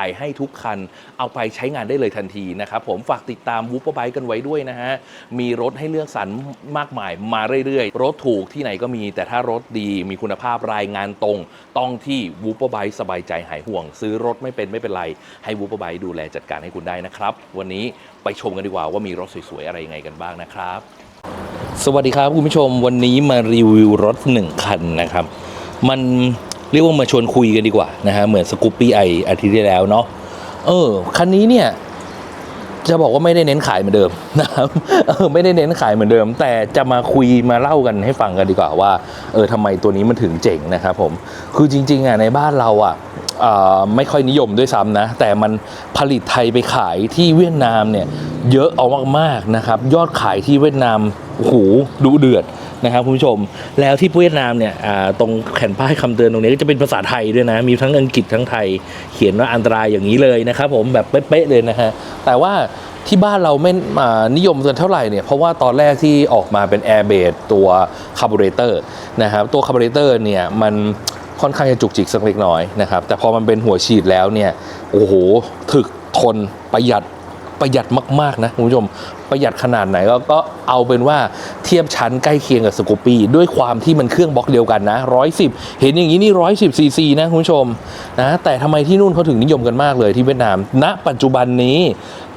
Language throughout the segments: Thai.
ายให้ทุกคัน เอาไปใช้งานได้เลยทันทีนะครับผมฝากติดตามวู p เปอร์กันไว้ด้วยนะฮะ มีรถให้เลือกสรรมากมายมาเรื่อยๆ รถถูกที่ไหนก็มี แต่ถ้ารถดีมีคุณภาพรายงานตรง ต้องที่วู p เปอร์สบายใจหายห่วง ซื้อรถไม่เป็นไม่เป็นไร ให้วู p เปอร์ดูแลจัดการให้คุณได้นะครับ วันนี้ไปชมกันดีกว่าว่ามีรถสวยๆอะไรยังไงกันบ้างนะครับ สวัสดีครับคุณผู้ชมวันนี้มารีวิวรถหนึ่งคันนะครับ มัน เรียกว่ามาชวนคุยกันดีกว่านะฮะเหมือนสกูปปี้ไออาทิตย์ที่แล้วเนาะเออคันนี้เนี่ยจะบอกว่าไม่ได้เน้นขายเหมือนเดิมนะครับเออไม่ได้เน้นขายเหมือนเดิม แต่จะมาคุยมาเล่ากันให้ฟังกันดีกว่าว่า เออทำไมตัวนี้มันถึงเจ๋งนะครับผม คือจริงๆอะในบ้านเราอะ ไม่ค่อยนิยมด้วยซ้ำนะ แต่มันผลิตไทยไปขายที่เวียดนามเนี่ยเยอะเอามากๆนะครับ ยอดขายที่เวียดนามโอ้โหดุเดือดนะครับคุณผู้ชมแล้วที่เวียดนามเนี่ยตรงแผ่นป้ายคำเตือนตรงนี้ก็จะเป็นภาษาไทยด้วยนะ มีทั้งอังกฤษทั้งไทย เขียนว่าอันตรายอย่างนี้เลยนะครับผมแบบเป๊ะๆเลยนะฮะแต่ว่าที่บ้านเราไม่นิยมกันเท่าไหร่เนี่ยเพราะว่าตอนแรกที่ออกมาเป็น Air b a s ตัวคาร์บูเรเตอร์นะครับตัวคาร์บูเรเตอร์เนี่ยมัน ค่อนข้างจะจุกจิกสักเล็กน้อยนะครับแต่พอมันเป็นหัวฉีดแล้วเนี่ยโอ้โหถึกทนประหยัด ประหยัดมากๆนะคุณผู้ชมประหยัดขนาดไหนก็ก็เอาเป็นว่าเทียบชั้นใกล้เคียงกับสกูปี้ด้วยความที่มันเครื่องบล็อกเดียวกันนะ110 เห็นอย่างนี้นี่110ซีซีนะคุณผู้ชมนะแต่ทำไมที่นู่นเขาถึงนิยมกันมากเลยที่เวียดนาม ณ ปัจจุบันนี้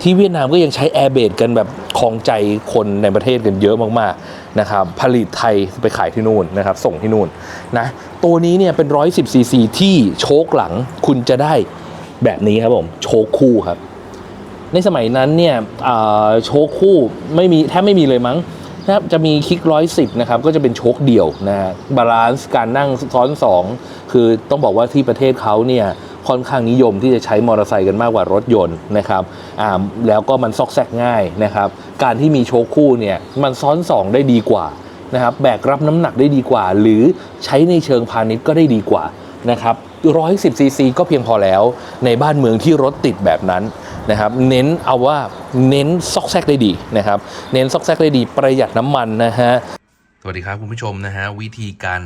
ที่เวียดนามก็ยังใช้แอร์เบดกันแบบคลองใจคนในประเทศกันเยอะมากๆนะครับผลิตไทยไปขายที่นู่นนะครับส่งที่นู่นนะตัวนี้เนี่ยเป็น110ซีซีที่โชคหลังคุณจะได้แบบนี้ครับผมโชคคู่ครับ ในสมัยนั้นเนี่ยโชคคู่ไม่มีแทบไม่มีเลยมั้งนะครับจะมีคลิกร้อยสิบนะครับก็จะเป็นโชคเดี่ยวนะฮะบาลานซ์การนั่งซ้อนสองคือต้องบอกว่าที่ประเทศเขาเนี่ยค่อนข้างนิยมที่จะใช้มอเตอร์ไซค์กันมากกว่ารถยนต์นะครับอ่าแล้วก็มันซอกแซกง่ายนะครับ การที่มีโชคคู่เนี่ยมันซ้อนสองได้ดีกว่านะครับแบกรับน้ำหนักได้ดีกว่า หรือใช้ในเชิงพาณิชย์ก็ได้ดีกว่านะครับ110ซีซีก็เพียงพอแล้วในบ้านเมืองที่รถติดแบบนั้น นะครับเน้นเอาว่าเน้นซอกแซกได้ดีนะครับเน้นซอกแซกได้ดีประหยัดน้ำมันนะฮะสวัสดีครับคุณผู้ชมนะฮะวิธีการ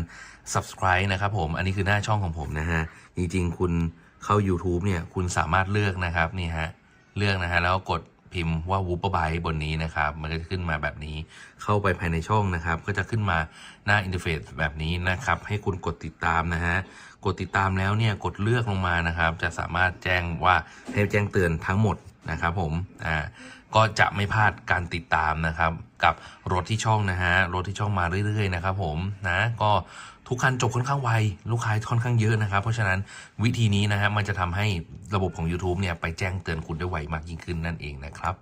subscribe นะครับผมอันนี้คือหน้าช่องของผมนะฮะจริงๆ คุณเข้า YouTube เนี่ยคุณสามารถเลือกนะครับนี่ฮะเลือกนะฮะแล้วกดพิมพ์ว่า w o o p e r b y บนนี้นะครับ มันก็จะขึ้นมาแบบนี้ เข้าไปภายในช่องนะครับ ก็จะขึ้นมาหน้าอินเทอร์เฟซแบบนี้นะครับ ให้คุณกดติดตามนะฮะ กดติดตามแล้วเนี่ยกดเลือกลงมานะครับ จะสามารถแจ้งว่าให้แจ้งเตือนทั้งหมดนะครับผมอ่าก็จะไม่พลาดการติดตามนะครับ กับรถที่ช่องนะฮะรถที่ช่องมาเรื่อยๆนะครับผมนะก็ทุกคันจบค่อนข้างไวลูกค้าค่อนข้างเยอะนะครับ เพราะฉะนั้นวิธีนี้นะฮะมันจะทำให้ระบบของ YouTube เนี่ยไปแจ้งเตือนคุณได้ไวมากยิ่งขึ้นนั่นเองนะครับ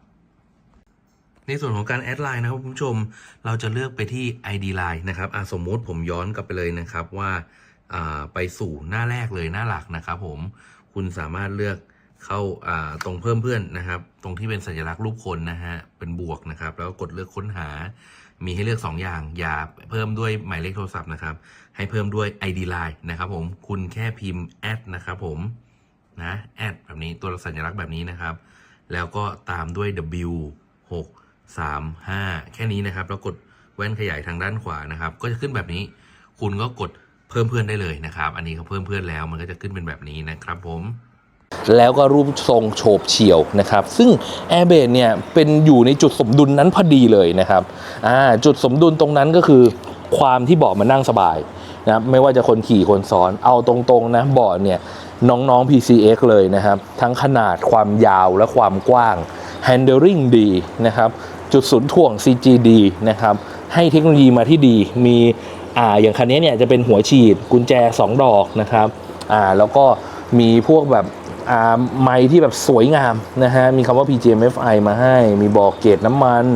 ในส่วนของการแอดไลน์นะครับคุณผู้ชมเราจะเลือกไปที่ ID Line นะครับอะสมมุติผมย้อนกลับไปเลยนะครับว่า ไปสู่หน้าแรกเลยหน้าหลักนะครับผมคุณสามารถเลือกเข้าาตรงเพิ่มเพื่อนนะครับ ตรงที่เป็นสัญลักษณ์รูปคนนะฮะเป็นบวกนะครับ แล้วก็กดเลือกค้นหา มีให้เลือก 2 อย่าง อย่าเพิ่มด้วยหมายเลขโทรศัพท์นะครับ ให้เพิ่มด้วย ID Line นะครับผมคุณแค่พิมพ์แอดนะครับผมนะแอดแบบนี้ตัวสัญลักษณ์แบบนี้นะครับ แล้วก็ตามด้วย W 6 3 5 แค่นี้นะครับ แล้วกดแว่นขยายทางด้านขวานะครับ ก็จะขึ้นแบบนี้ คุณก็กด พิ่มเพื่อนได้เลยนะครับ อันนี้เขาเพิ่มเพื่อนแล้วมันก็จะขึ้นเป็นแบบนี้นะครับผมแล้วก็รูปทรงโฉบเฉี่ยวนะครับ ซึ่ง Air b a s เนี่ยเป็นอยู่ในจุดสมดุลนั้นพอดีเลยนะครับอ่าจุดสมดุลตรงนั้นก็คือ ความที่เบาะมันนั่งสบายนะไม่ว่าจะคนขี่คนซ้อนเอาตรงๆนะเบาะเนี่ยน้องๆ PCX เลยนะครับ ทั้งขนาดความยาวและความกว้าง handling ดีนะครับ จุดศูนย์ถ่วง CGD นะครับ ให้เทคโนโลยีมาที่ดีมี อ่าอย่างคันนี้เนี่ยจะเป็นหัวฉีดกุญแจ 2 ดอกนะครับอ่าแล้วก็มีพวกแบบอ่าไม้ที่แบบสวยงามนะฮะมีคำว่า PGMFI มาให้ มีบอกเกจน้ำมัน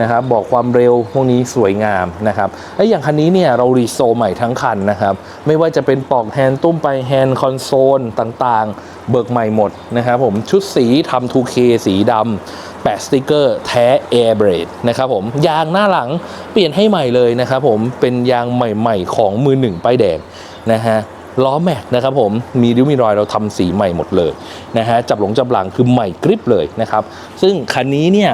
นะครับบอกความเร็วพวกนี้สวยงามนะครับและอย่างคันนี้เนี่ยเรารีโซใหม่ทั้งคันนะครับ ไม่ว่าจะเป็นปลอกแฮนด์ตุ้มไปแฮนด์คอนโซลต่างๆ เบิกใหม่หมดนะครับผมชุดสีทำ 2K สีดำ แปะสติกเกอร์แท้ Air b r a d นะครับผมยางหน้าหลังเปลี่ยนให้ใหม่เลยนะครับผมเป็นยางใหม่ ๆ ของมือหนึ่งป้ายแดงนะฮะล้อแม็กนะครับผมมีริ้วมีรอยเราทำสีใหม่หมดเลยนะฮะจับหลงจับหลังคือใหม่กริบเลยนะครับซึ่งคันนี้เนี่ย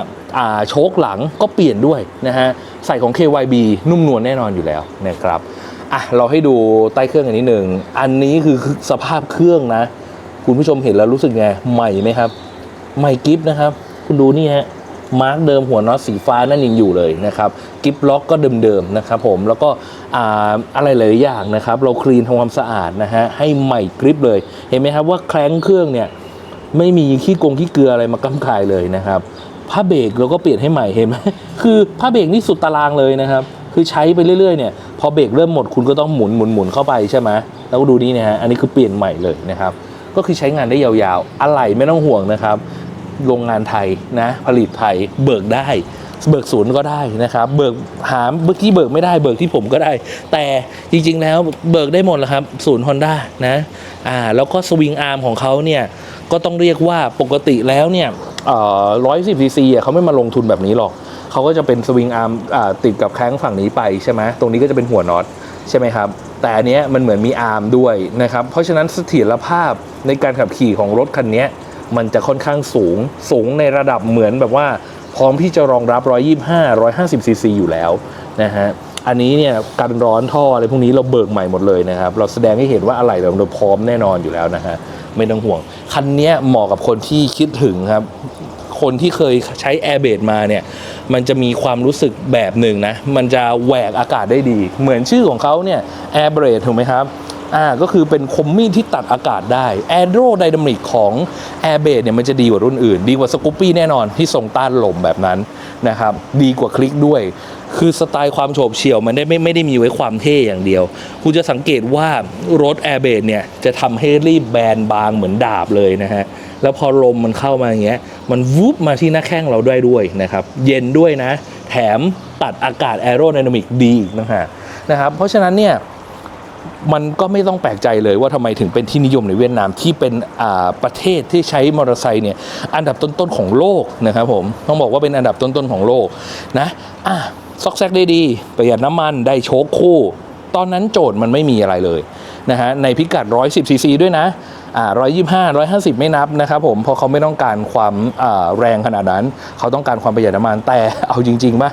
โชคหลังก็เปลี่ยนด้วยนะฮะใส่ของ KYB นุ่มนวลแน่นอนอยู่แล้วนะครับอะเราให้ดูใต้เครื่องอันนี้หนึ่งอันนี้คือสภาพเครื่องนะ คุณผู้ชมเห็นแล้วรู้สึกไงใหม่ไหมครับ ใหม่กิฟนะครับ คุณดูนี่ฮะมาร์กเดิมหัวน็อตสีฟ้านั่นยังอยู่เลยนะครับกิฟล็อกก็เดิมๆนะครับผมแล้วก็ออะไรหลายอย่างนะครับ เราคลีนทำความสะอาดนะฮะให้ใหม่กริปเลย เห็นไหมครับว่าแคล้งเครื่องเนี่ยไม่มีขี้กงขี้เกลืออะไรมากำกายเลยนะครับผ้าเบรกเราก็เปลี่ยนให้ใหม่เห็นไหมคือผ้าเบรกนี่สุดตารางเลยนะครับ คือใช้ไปเรื่อยๆเนี่ยพอเบรกเริ่มหมดคุณก็ต้องหมุนหมุนหมุนเข้าไปใช่ไหมแล้วก็ดูนี่นะฮะอันนี้คือเปลี่ยนใหม่เลยนะครับก็คือใช้งานได้ยาวๆ อะไหล่ไม่ต้องห่วงนะครับ โรงงานไทยนะผลิตไทยเบิกได้ เบิกศูนย์ก็ได้นะครับ เบิกหามเมื่อกี้เบิกไม่ได้เบิกที่ผมก็ได้ แต่จริงๆแล้วเบิกได้หมดแหละครับศูนย์ฮอนด้านะอ่าแล้วก็สวิงอาร์มของเขาเนี่ยก็ต้องเรียกว่าปกติแล้วเนี่ยร้อยสิบซีซีเขาไม่มาลงทุนแบบนี้หรอกเขาก็จะเป็นสวิงอาร์มติดกับแข้งฝั่งนี้ไปใช่ไหมตรงนี้ก็จะเป็นหัวน็อตใช่ไหมครับแต่อันนี้มันเหมือนมีอาร์มด้วยนะครับเพราะฉะนั้นเสถียรภาพในการขับขี่ของรถคันนี้ มันจะค่อนข้างสูง สูงในระดับเหมือนแบบว่า พร้อมที่จะรองรับ 125 150ซีซีอยู่แล้วนะฮะอันนี้เนี่ยการร้อนท่ออะไรพวกนี้เราเบิกใหม่หมดเลยนะครับ เราแสดงให้เห็นว่าอะไรเราพร้อมแน่นอนอยู่แล้วนะฮะไม่ต้องห่วง คันนี้เหมาะกับคนที่คิดถึงครับ คนที่เคยใช้ Air b a s มาเนี่ย มันจะมีความรู้สึกแบบหนึ่งนะ มันจะแหวกอากาศได้ดี เหมือนชื่อของเขาเนี่ย Air b r a s ถูกไหมครับ อ่าก็คือเป็นคมมีดที่ตัดอากาศได้ a e r o d y n a m i c ของ Air b a s เนี่ยมันจะดีกว่ารุ่นอื่น ดีกว่า Scoopy แน่นอนที่ทรงต้านลมแบบนั้นนะครับดีกว่าคลิกด้วย คือสไตล์ความโฉบเฉี่ยวมันได้ไม่ไม่ได้มีไว้ความเท่อย่างเดียว คุณจะสังเกตว่ารถ Air b a s เนี่ยจะทำให้รีบแบนบางเหมือนดาบเลยนะฮะแล้วพอลมมันเข้ามาอย่างเงี้ยมันวุบมาที่หน้าแข้งเราได้ด้วยนะครับเย็นด้วยนะ แถมตัดอากาศแอโร d y นามิกดีอีกนะฮะนะครับเพราะฉะนั้นเนี่ย มันก็ไม่ต้องแปลกใจเลยว่าทำไมถึงเป็นที่นิยมในเวียดนามที่เป็นประเทศที่ใช้มอเตอร์ไซค์เนี่ยอันดับต้นๆของโลกนะครับผมต้องบอกว่าเป็นอันดับต้นๆของโลกนะอะซอกแซกได้ดีประหยัดน้ำมันได้โชคคู่ ตอนนั้นโจทย์มันไม่มีอะไรเลยนะฮะในพิกัด 110ซีซีด้วยนะอ่า125 150 ไม่นับนะครับผมเพราะเขาไม่ต้องการความแรงขนาดนั้น เขาต้องการความประหยัดน้ำมันแต่เอาจริงๆป่ะ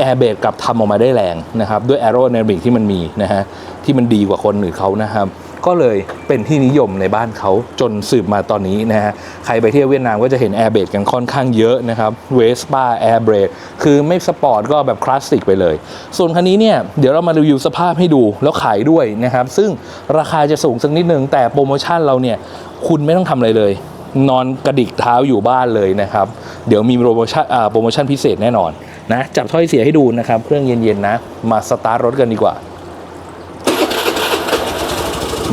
แอร์เบรกกลับทำออกมาได้แรงนะครับด้วยแอโร d y นามิกที่มันมีนะฮะที่มันดีกว่าคนอื่นเขานะครับก็เลยเป็นที่นิยมในบ้านเขาจนสืบมาตอนนี้นะฮะใครไปเที่ยวเวียดนามก็จะเห็นแอร์เบรกกันค่อนข้างเยอะนะครับเวสป้าแอร์เบรกคือไม่สปอร์ตก็แบบคลาสสิกไปเลย ส่วนคันนี้เนี่ยเดี๋ยวเรามารีวิวสภาพให้ดูแล้วขายด้วยนะครับ ซึ่งราคาจะสูงสักนิดนึงแต่โปรโมชั่นเราเนี่ยคุณไม่ต้องทำอะไรเลย นอนกระดิกเท้าอยู่บ้านเลยนะครับ เดี๋ยวมีโปรโมชั่นโปรโมชั่นพิเศษแน่นอน นะจับถ้อยเสียให้ดูนะครับ เครื่องเย็นๆนะ มาสตาร์ทรถกันดีกว่า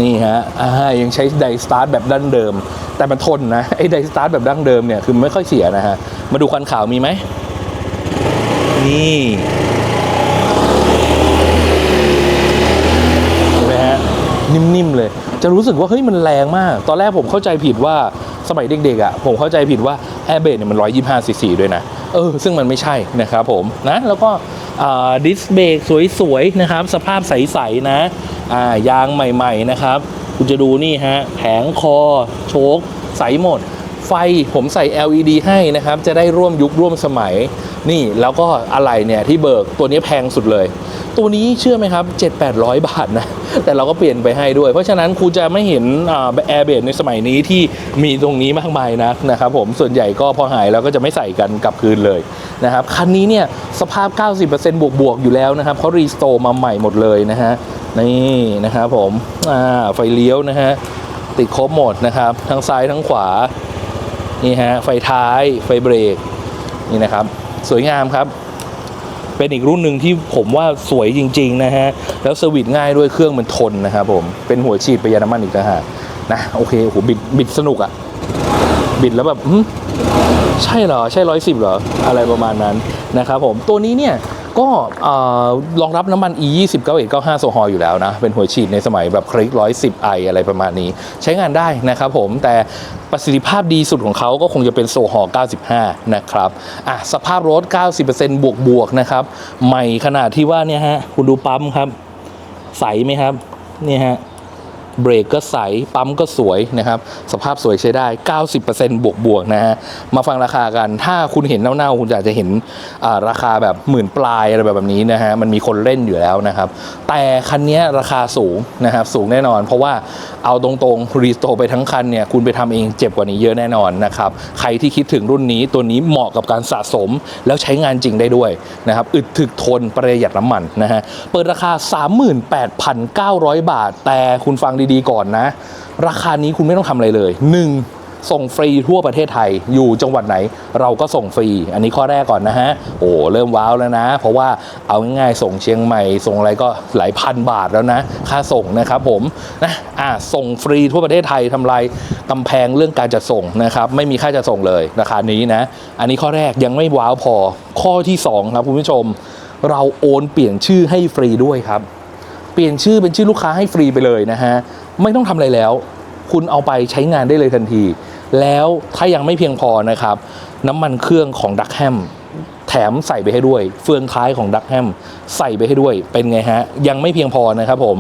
นี่ฮะอ่ายังใช้ไดสตาร์ทแบบดั้งเดิม แต่มันทนนะไอ้ไดสตาร์ทแบบดั้งเดิมเนี่ยคือไม่ค่อยเสียนะฮะมาดูควันขาวมีไหมนี่เห็นไหมฮะนิ่มๆเลย จะรู้สึกว่าเฮ้ยมันแรงมาก ตอนแรกผมเข้าใจผิดว่าสมัยเด็กๆอะผมเข้าใจผิดว่าแอร์เบรเนี่ยมัน125ซีซีด้วยนะ เออซึ่งมันไม่ใช่นะครับผมนะแล้วก็ดิสเบรกสวยๆนะครับ สภาพใสๆนะอ่ายางใหม่ๆนะครับคุณจะดูนี่ฮะแผงคอ โชคใสหมด ไฟผมใส่ LED ให้นะครับ จะได้ร่วมยุคร่วมสมัย นี่แล้วก็อะไรเนี่ยที่เบิกตัวนี้แพงสุดเลย ตัวนี้เชื่อไหมครับ 7-800 บาทนะ แต่เราก็เปลี่ยนไปให้ด้วย เพราะฉะนั้นคุณจะไม่เห็นแอร์เบดในสมัยนี้ที่มีตรงนี้มากมายนักนะครับผมส่วนใหญ่ก็พอหายแล้วก็จะไม่ใส่กันกลับคืนเลยนะครับคันนี้เนี่ยสภาพ 90%บวกบวกๆอยู่แล้วนะครับเขารีสโตร์มาใหม่หมดเลยนะฮะนี่นะครับผมไฟเลี้ยวนะฮะติดครบหมดนะครับ ทั้งซ้ายทั้งขวานี่ฮะไฟท้ายไฟเบรกนี่นะครับ สวยงามครับ เป็นอีกรุ่นหนึ่งที่ผมว่าสวยจริง ๆ นะฮะ แล้วสวิตง่ายด้วยเครื่องมันทนนะครับผม เป็นหัวฉีดประหยัดน้ำมันอีกนะฮะนะโอเคโอ้โหบิดบิดสนุกอะบิดแล้วแบบใช่เหรอ ใช่ร้อยสิบเหรอ อะไรประมาณนั้นนะครับผมตัวนี้เนี่ย ก็รองรับน้ำมัน e 2 9 1 9 5โซฮอลอยู่แล้วนะ เป็นหัวฉีดในสมัยแบบคลิก110 i อะไรประมาณนี้ ใช้งานได้นะครับผมแต่ประสิทธิภาพดีสุดของเขาก็คงจะเป็นโซฮอล95 นะครับอะสภาพรถ 90%บวกบวกๆนะครับ ใหม่ขนาดที่ว่าเนี่ยฮะ คุณดูปั๊มครับ ใสไหมครับ เนี่ยฮะ เบรกก็ใส ปั๊มก็สวยนะครับ สภาพสวยใช้ได้ 90%บวกบวกนะฮะ มาฟังราคากัน ถ้าคุณเห็นเน่าๆ คุณอาจจะเห็นราคาแบบหมื่นปลายอะไรแบบนี้นะฮะ มันมีคนเล่นอยู่แล้วนะครับ แต่คันนี้ราคาสูงนะครับ สูงแน่นอน เพราะว่าเอาตรงๆ รีสโตรไปทั้งคันเนี่ย คุณไปทำเองเจ็บกว่านี้เยอะแน่นอนนะครับ ใครที่คิดถึงรุ่นนี้ ตัวนี้เหมาะกับการสะสม แล้วใช้งานจริงได้ด้วยนะครับ อึดถึกทนประหยัดน้ำมันนะฮะ เปิดราคา 38,900 บาท แต่คุณฟังดีๆก่อนนะ ราคานี้คุณไม่ต้องทำอะไรเลย 1. ส่งฟรีทั่วประเทศไทยอยู่จังหวัดไหน เราก็ส่งฟรี อันนี้ข้อแรกก่อนนะฮะ โอ้เริ่มว้าวแล้วนะ เพราะว่าเอาง่ายๆส่งเชียงใหม่ ส่งอะไรก็หลายพันบาทแล้วนะ ค่าส่งนะครับผมนะอ่าส่งฟรีทั่วประเทศไทยทำลายกำแพงเรื่องการจัดส่งนะครับไม่มีค่าจัดส่งเลยราคานี้นะ อันนี้ข้อแรกยังไม่ว้าวพอข้อที่สองครับคุณผู้ชม เราโอนเปลี่ยนชื่อให้ฟรีด้วยครับ เปลี่ยนชื่อเป็นชื่อลูกค้าให้ฟรีไปเลยนะฮะไม่ต้องทำอะไรแล้ว คุณเอาไปใช้งานได้เลยทันที แล้วถ้ายังไม่เพียงพอนะครับ น้ำมันเครื่องของดักแฮมแถมใส่ไปให้ด้วย เฟืองท้ายของดักแฮมใส่ไปให้ด้วยเป็นไงฮะ ยังไม่เพียงพอนะครับผม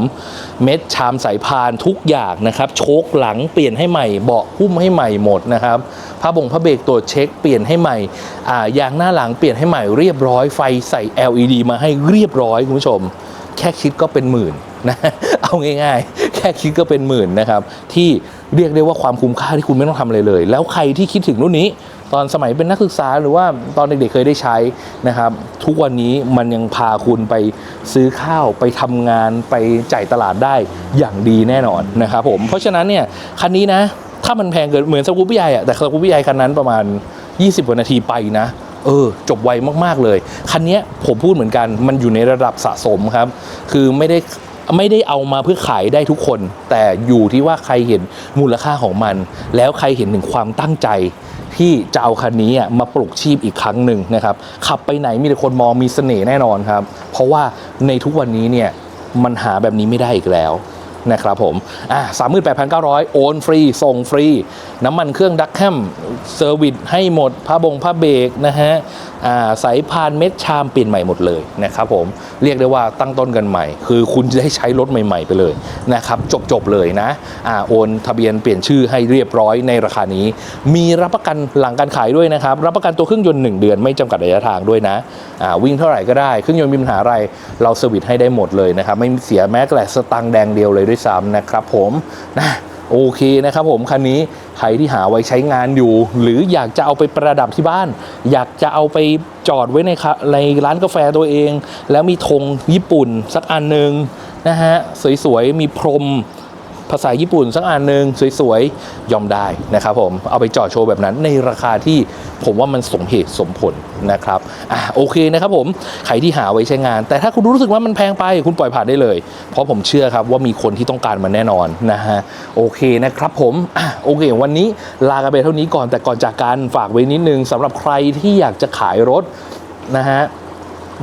เม็ดชามสายพานทุกอย่างนะครับ โชคหลังเปลี่ยนให้ใหม่เบาะหุ้มให้ใหม่หมดนะครับผ้าบ่งผ้าเบรกตรวเช็คเปลี่ยนให้ใหม่อ่ายางหน้าหลังเปลี่ยนให้ใหม่เรียบร้อยไฟใส่ LED มาให้เรียบร้อยคุณผู้ชม แค่คิดก็เป็นหมื่นนะเอาง่ายๆ แค่คิดก็เป็นหมื่นนะครับ ที่เรียกได้ว่าความคุ้มค่าที่คุณไม่ต้องทำอะไรเลย แล้วใครที่คิดถึงรุ่นนี้ ตอนสมัยเป็นนักศึกษาหรือว่าตอนเด็กๆเคยได้ใช้นะครับ ทุกวันนี้มันยังพาคุณไปซื้อข้าวไปทำงานไปจ่ายตลาดได้อย่างดีแน่นอนนะครับผมเพราะฉะนั้นเนี่ยคันนี้นะถ้ามันแพงเกินเหมือนสกูปปี้ใหญ่อะแต่สกูปปี้ใหญ่คันนั้นประมาณ 20กว่านาทีไปนะ เออจบไวมากๆเลย คันนี้ผมพูดเหมือนกันมันอยู่ในระดับสะสมครับ คือไม่ได้ไม่ได้เอามาเพื่อขายได้ทุกคน แต่อยู่ที่ว่าใครเห็นมูลค่าของมัน แล้วใครเห็นถึงความตั้งใจที่จะเอาคันนี้มาปลุกชีพอีกครั้งหนึ่งนะครับ ขับไปไหนมีแต่คนมองมีเสน่ห์แน่นอนครับ เพราะว่าในทุกวันนี้เนี่ยมันหาแบบนี้ไม่ได้อีกแล้ว นะครับผมอ่าสามหมื่นแปดพันเก้าร้อยโอนฟรี ส่งฟรี น้ำมันเครื่องดักแฮมเซอร์วิสให้หมดผ้าบงผ้าเบรกนะฮะอ่าสายพานเม็ดชามเปลี่ยนใหม่หมดเลยนะครับผมเรียกได้ว่าตั้งต้นกันใหม่ คือคุณจะได้ใช้รถใหม่ ๆ ไปเลยนะครับจบๆเลยนะอ่าโอนทะเบียนเปลี่ยนชื่อให้เรียบร้อยในราคานี้ มีรับประกันหลังการขายด้วยนะครับ รับประกันตัวเครื่องยนต์ 1 เดือนไม่จำกัดระยะทางด้วยนะอ่าวิ่งเท่าไหร่ก็ได้เครื่องยนต์มีปัญหาอะไรเราเซอร์วิสให้ได้หมดเลยนะครับไม่เสียแม้แต่สตังค์แดงเดียวเลยด้วยซ้ำนะครับผมนะโอเคนะครับผมคันนี้ใครที่หาไว้ใช้งานอยู่ หรืออยากจะเอาไปประดับที่บ้าน อยากจะเอาไปจอดไว้ในคาในร้านกาแฟตัวเอง แล้วมีธงญี่ปุ่นสักอันหนึ่งนะฮะสวยๆมีพรม ภาษาญี่ปุ่นสักอันหนึ่งสวยๆ ยอมได้นะครับผม เอาไปจอดโชว์แบบนั้นในราคาที่ผมว่ามันสมเหตุสมผลนะครับอะโอเคนะครับผมใครที่หาไว้ใช้งาน แต่ถ้าคุณรู้สึกว่ามันแพงไปคุณปล่อยผ่านได้เลย เพราะผมเชื่อครับว่ามีคนที่ต้องการมันแน่นอนนะฮะโอเคนะครับผมอะโอเค วันนี้ลากันไปเท่านี้ก่อนแต่ก่อนจากการฝากไว้นิดนึงสำหรับใครที่อยากจะขายรถนะฮะ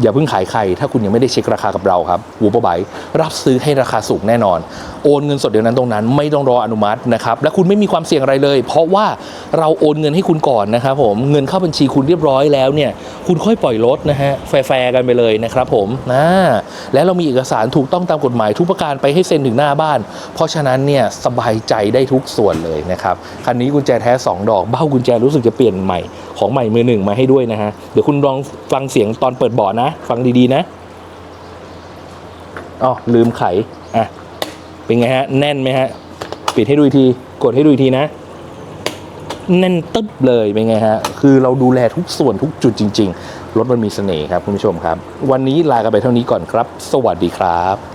อย่าเพิ่งขายใคร ถ้าคุณยังไม่ได้เช็คราคากับเราครับวูบไบรับซื้อให้ราคาสูงแน่นอน โอนเงินสดเดี๋ยวนั้นตรงนั้น ไม่ต้องรออนุมัตินะครับและคุณไม่มีความเสี่ยงอะไรเลย เพราะว่าเราโอนเงินให้คุณก่อนนะครับผมเงินเข้าบัญชีคุณเรียบร้อยแล้วเนี่ยคุณค่อยปล่อยรถนะฮะแฟร์ๆกันไปเลยนะครับผมนะและเรามีเอกสารถูกต้องตามกฎหมายทุกประการไปให้เซ็นถึงหน้าบ้าน เพราะฉะนั้นเนี่ยสบายใจได้ทุกส่วนเลยนะครับคันนี้กุญแจแท้สองดอกเบ้ากุญแจรู้สึกจะเปลี่ยนใหม่ของใหม่มือหนึ่งมาให้ด้วยนะฮะเดี๋ยวคุณลองฟังเสียงตอนเปิดบาะนะ ฟังดีๆนะอ๋อลืมไข่ เป็นไงฮะ แน่นไหมฮะ ปิดให้ดูอีกที กดให้ดูอีกทีนะ แน่นตึ๊บเลยเป็นไงฮะ คือเราดูแลทุกส่วนทุกจุดจริง ๆ รถมันมีเสน่ห์ครับคุณผู้ชมครับ วันนี้ลากันไปเท่านี้ก่อนครับ สวัสดีครับ